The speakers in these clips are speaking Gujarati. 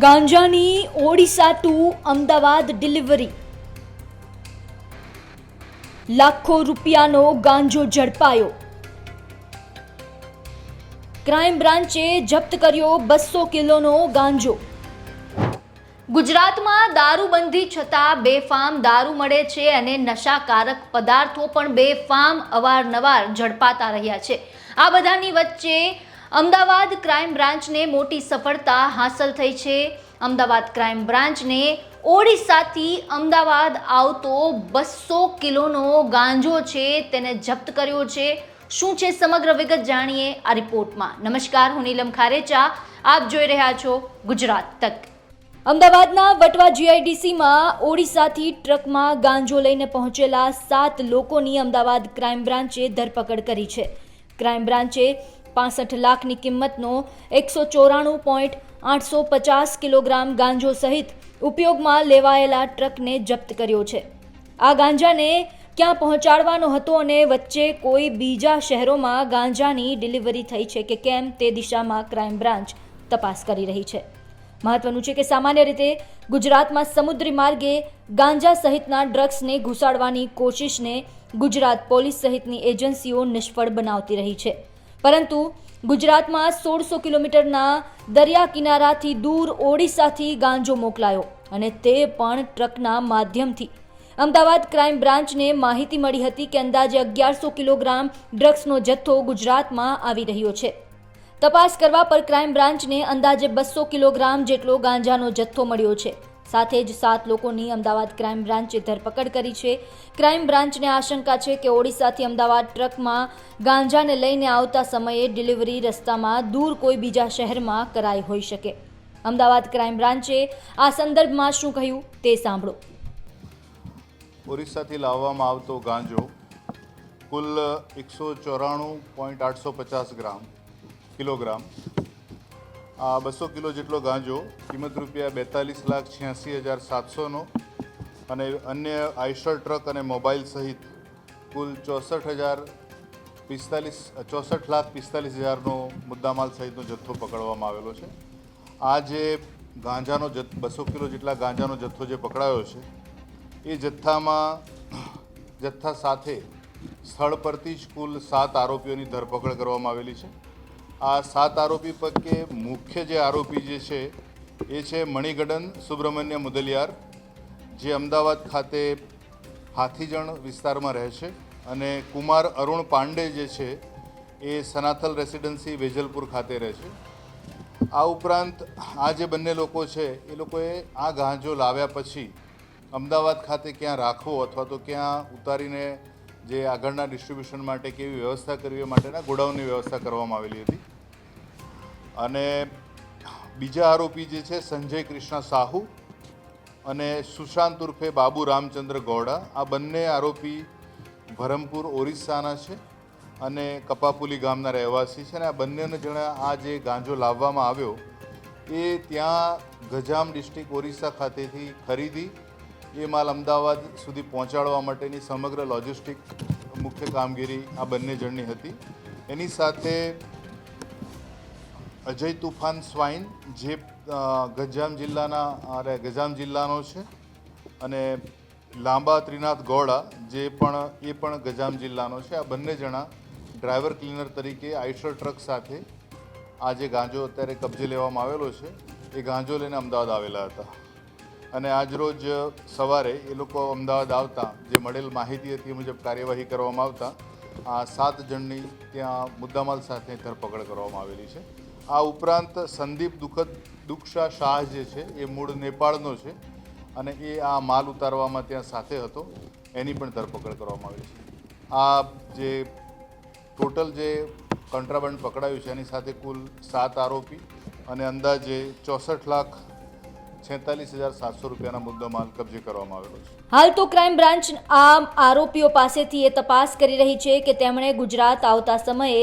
ગાંજાની ઓડિશા ટુ અમદાવાદ ડિલિવરી. લાખો રૂપિયાનો ગાંજો ઝડપાયો. ક્રાઇમ બ્રાન્ચે જપ્ત કર્યો બસો કિલોનો ગાંજો. ગુજરાતમાં દારૂબંધી છતાં બેફામ દારૂ મળે છે અને નશાકારક પદાર્થો પણ બેફામ અવારનવાર ઝડપાતા રહ્યા છે. આ બધાની વચ્ચે અમદાવાદ ક્રાઇમ બ્રાન્ચને મોટી સફળતા હાંસલ થઈ છે. અમદાવાદ ક્રાઇમ બ્રાન્ચને ઓડિશાથી અમદાવાદ આવતો બસો કિલોનો ગાંજો છે તેને જપ્ત કર્યો છે. શું છે સમગ્ર વિગત જાણીએ આ રિપોર્ટમાં. નમસ્કાર, હું નીલમ ખારેચા. આપ જોઈ રહ્યા છો ગુજરાત તક. અમદાવાદના વટવા જીઆઈડીસીમાં ઓડિશાથી ટ્રકમાં ગાંજો લઈને પહોંચેલા સાત લોકોની અમદાવાદ ક્રાઇમ બ્રાન્ચે ધરપકડ કરી છે. ક્રાઇમ બ્રાન્ચે પાસઠ લાખની કિંમતનો એકસો ચોરાણું પોઈન્ટ આઠસો પચાસ કિલોગ્રામ ગાંજો સહિત ઉપયોગમાં લેવાયેલા ટ્રકને જપ્ત કર્યો છે. આ ગાંજાને ક્યાં પહોંચાડવાનો હતો અને વચ્ચે કોઈ બીજા શહેરોમાં ગાંજાની ડિલિવરી થઈ છે કે કેમ તે દિશામાં ક્રાઇમ બ્રાન્ચ તપાસ કરી રહી છે. મહત્વનું છે કે સામાન્ય રીતે ગુજરાતમાં સમુદ્રી માર્ગે ગાંજા સહિતના ડ્રગ્સને ઘુસાડવાની કોશિશને ગુજરાત પોલીસ સહિતની એજન્સીઓ નિષ્ફળ બનાવતી રહી છે. પરંતુ ગુજરાતમાં સોળસો કિલોમીટરના દરિયા કિનારાથી દૂર ઓડિશાથી ગાંજો મોકલાયો અને તે પણ ટ્રકના માધ્યમથી. અમદાવાદ ક્રાઇમ બ્રાન્ચને માહિતી મળી હતી કે અંદાજે અગિયારસો કિલોગ્રામ ડ્રગ્સનો જથ્થો ગુજરાતમાં આવી રહ્યો છે. તપાસ કરવા પર ક્રાઇમ બ્રાન્ચને અંદાજે બસો કિલોગ્રામ જેટલો ગાંજાનો જથ્થો મળ્યો છે. સાથે જ સાત લોકોની અમદાવાદ ક્રાઇમ બ્રાન્ચે ધરપકડ કરી છે. ક્રાઇમ બ્રાન્ચને આશંકા છે કે ઓડિશાથી અમદાવાદ ટ્રકમાં ગાંજાને લઈને આવતા સમયે ડિલિવરી રસ્તામાં દૂર કોઈ બીજા શહેરમાં કરાઈ હોઈ શકે. અમદાવાદ ક્રાઇમ બ્રાન્ચે આ સંદર્ભમાં શું કહ્યું તે સાંભળો. ઓરિસ્સાથી લાવવામાં આવતો ગાંજો કુલ એકસો ચોરાણું પોઈન્ટ આઠસો પચાસ ગ્રામ, કિલોગ્રામ બસો કિલો જેટલો ગાંજો, કિંમત રૂપિયા બેતાલીસ લાખ છ્યાસી હજાર સાતસોનો અને અન્ય આઈશર ટ્રક અને મોબાઈલ સહિત કુલ ચોસઠ હજાર પિસ્તાલીસ, ચોસઠ લાખ પિસ્તાલીસ હજારનો મુદ્દામાલ સહિતનો જથ્થો પકડવામાં આવેલો છે. આ જે ગાંજાનો જથ, બસો કિલો જેટલા ગાંજાનો જથ્થો જે પકડાયો છે, એ જથ્થામાં, જથ્થા સાથે સ્થળ પરથી જ કુલ સાત આરોપીઓની ધરપકડ કરવામાં આવેલી છે. આ સાત આરોપી પૈકી મુખ્ય જે આરોપી જે છે, એ છે મણિગડન સુબ્રમણ્ય મુદલિયાર, જે અમદાવાદ ખાતે હાથીજણ વિસ્તારમાં રહે છે અને કુમાર અરુણ પાંડે જે છે, એ સનાથલ રેસિડન્સી વેજલપુર ખાતે રહે છે. આ ઉપરાંત આ જે બંને લોકો છે, એ લોકોએ આ ગાંજો લાવ્યા પછી અમદાવાદ ખાતે ક્યાં રાખવો અથવા તો ક્યાં ઉતારીને જે આગળના ડિસ્ટ્રીબ્યુશન માટે કેવી વ્યવસ્થા કરવી એ માટેના ગોડાઉનની વ્યવસ્થા કરવામાં આવેલી હતી. અને બીજા આરોપી જે છે સંજય કૃષ્ણ સાહુ અને સુશાંત ઉર્ફે બાબુ રામચંદ્ર ગૌડા, આ બંને આરોપી ભરમપુર, ઓરિસ્સાના છે અને કપાપુલી ગામના રહેવાસી છે અને આ બંનેને જણા આ જે ગાંજો લાવવામાં આવ્યો એ ત્યાં ગજામ ડિસ્ટ્રિક્ટ ઓરિસ્સા ખાતેથી ખરીદી એ માલ અમદાવાદ સુધી પહોંચાડવા માટેની સમગ્ર લોજિસ્ટિક મુખ્ય કામગીરી આ બંને જણની હતી. એની સાથે અજય તુફાન સ્વાઇન જે ગજામ જિલ્લાના, અરે, ગજામ જિલ્લાનો છે, અને લાંબા ત્રિનાથ ગોળા જે પણ, એ પણ ગજામ જિલ્લાનો છે. આ બંને જણા ડ્રાઈવર ક્લીનર તરીકે આઈશર ટ્રક સાથે આ જે ગાંજો અત્યારે કબજે લેવામાં આવેલો છે. એ ગાંજો લઈને અમદાવાદ આવેલા હતા. અને આજરોજ સવારે એ લોકો અમદાવાદ આવતા, જે મળેલ માહિતી હતી મુજબ કાર્યવાહી કરવામાં આવતા, આ સાત જણની ત્યાં મુદ્દામાલ સાથે ધરપકડ કરવામાં આવેલી છે. આ ઉપરાંત સંદીપ દુઃખદ દુક્ષા શાહ જે છે, એ મૂળ નેપાળનો છે અને એ આ માલ ઉતારવામાં ત્યાં સાથે હતો. એની પણ ધરપકડ કરવામાં આવી છે. આ જે ટોટલ જે કોન્ટ્રાબંડ પકડાયું છે, એની સાથે કુલ સાત આરોપી અને અંદાજે ચોસઠ લાખ છેતાલીસ હજાર સાતસો રૂપિયાના મુદ્દામાલ કબજે કરવામાં આવેલો છે. હાલ તો ક્રાઇમ બ્રાન્ચ આ આરોપીઓ પાસેથી એ તપાસ કરી રહી છે કે તેમણે ગુજરાત આવતા સમયે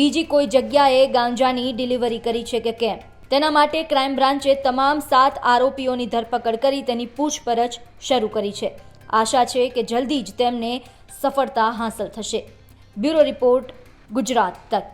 બીજી કોઈ જગ્યાએ ગાંજાની ડિલિવરી કરી છે કે કેમ. તેના માટે ક્રાઇમ બ્રાન્ચે તમામ સાત આરોપીઓની ધરપકડ કરી તેની પૂછપરછ શરૂ કરી છે. આશા છે કે જલ્દી જ તેમને સફળતા હાંસલ થશે. બ્યુરો રિપોર્ટ ગુજરાત તક.